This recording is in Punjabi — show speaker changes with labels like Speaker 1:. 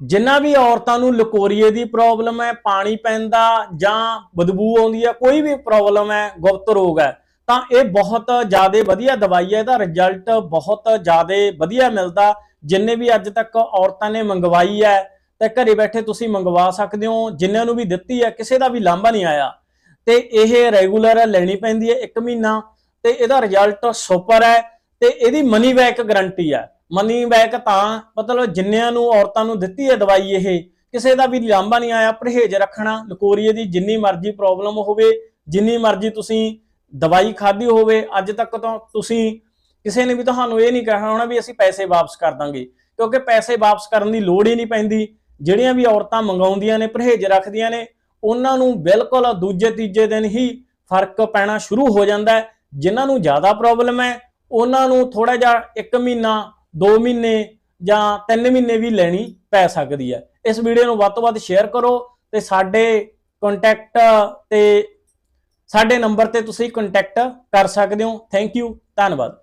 Speaker 1: ਜਿੰਨਾ ਵੀ ਔਰਤਾਂ ਨੂੰ ਲਕੋਰੀਏ ਦੀ ਪ੍ਰੋਬਲਮ ਹੈ, ਪਾਣੀ ਪੈਂਦਾ ਜਾਂ ਬਦਬੂ ਆਉਂਦੀ ਹੈ, ਕੋਈ ਵੀ ਪ੍ਰੋਬਲਮ ਹੈ, ਗੁਪਤ ਰੋਗ ਹੈ, ਤਾਂ ਇਹ ਬਹੁਤ ਜ਼ਿਆਦਾ ਵਧੀਆ ਦਵਾਈ ਹੈ। ਇਹਦਾ ਰਿਜ਼ਲਟ ਬਹੁਤ ਜ਼ਿਆਦਾ ਵਧੀਆ ਮਿਲਦਾ। ਜਿੰਨੇ ਵੀ ਅੱਜ ਤੱਕ ਔਰਤਾਂ ਨੇ ਮੰਗਵਾਈ ਹੈ, ਤੇ ਘਰੇ ਬੈਠੇ ਤੁਸੀਂ ਮੰਗਵਾ ਸਕਦੇ ਹੋ। ਜਿਨ੍ਹਾਂ ਨੂੰ ਵੀ ਦਿੱਤੀ ਹੈ, ਕਿਸੇ ਦਾ ਵੀ ਲਾਂਭਾ ਨਹੀਂ ਆਇਆ। ਤੇ ਇਹ ਰੈਗੂਲਰ ਲੈਣੀ ਪੈਂਦੀ ਹੈ 1 ਮਹੀਨਾ। ਤੇ ਇਹਦਾ ਰਿਜ਼ਲਟ ਸੁਪਰ ਹੈ, ਤੇ ਇਹਦੀ ਮਨੀ ਬੈਕ ਗਾਰੰਟੀ ਹੈ। ਮਨੀ ਬੈਕ ਤਾਂ ਮਤਲਬ ਜਿੰਨਿਆਂ ਨੂੰ ਔਰਤਾਂ ਨੂੰ ਦਿੱਤੀ ਹੈ ਦਵਾਈ ਇਹ, ਕਿਸੇ ਦਾ ਵੀ ਲਾਂਭਾ ਨਹੀਂ ਆਇਆ, ਪਰਹੇਜ਼ ਰੱਖਣਾ, ਲਕੋਰੀਏ ਦੀ ਜਿੰਨੀ ਮਰਜ਼ੀ ਪ੍ਰੋਬਲਮ ਹੋਵੇ, ਜਿੰਨੀ ਮਰਜ਼ੀ ਤੁਸੀਂ ਦਵਾਈ ਖਾਧੀ ਹੋਵੇ, ਅੱਜ ਤੱਕ ਤਾਂ ਤੁਸੀਂ ਕਿਸੇ ਨੇ ਵੀ ਤੁਹਾਨੂੰ ਇਹ ਨਹੀਂ ਕਿਹਾ ਹੋਣਾ ਵੀ ਅਸੀਂ ਪੈਸੇ ਵਾਪਸ ਕਰ ਦਾਂਗੇ, ਕਿਉਂਕਿ ਪੈਸੇ ਵਾਪਸ ਕਰਨ ਦੀ ਲੋੜ ਹੀ ਨਹੀਂ ਪੈਂਦੀ, ਜਿਹੜੀਆਂ ਵੀ ਔਰਤਾਂ ਮੰਗਾਉਂਦੀਆਂ ਨੇ, ਪਰਹੇਜ਼ ਰੱਖਦੀਆਂ ਨੇ, ਉਹਨਾਂ ਨੂੰ ਬਿਲਕੁਲ ਦੂਜੇ ਤੀਜੇ ਦਿਨ ਹੀ ਫ਼ਰਕ ਪੈਣਾ ਸ਼ੁਰੂ ਹੋ ਜਾਂਦਾ ਹੈ, ਜਿਨ੍ਹਾਂ ਨੂੰ ਜ਼ਿਆਦਾ ਪ੍ਰੋਬਲਮ ਹੈ, ਉਹਨਾਂ ਨੂੰ ਥੋੜਾ ਜਿਹਾ 1 ਮਹੀਨਾ 2 ਮਹੀਨੇ ਜਾਂ 3 ਮਹੀਨੇ ਵੀ ਲੈਣੀ ਪੈ ਸਕਦੀ ਹੈ। ਇਸ ਵੀਡੀਓ ਨੂੰ ਵੱਧ ਤੋਂ ਵੱਧ ਸ਼ੇਅਰ ਕਰੋ ਤੇ ਸਾਡੇ ਕੰਟੈਕਟ ਤੇ ਸਾਡੇ ਨੰਬਰ ਤੇ ਤੁਸੀਂ ਕੰਟੈਕਟ ਕਰ ਸਕਦੇ ਹੋ। ਥੈਂਕ ਯੂ ਧੰਨਵਾਦ।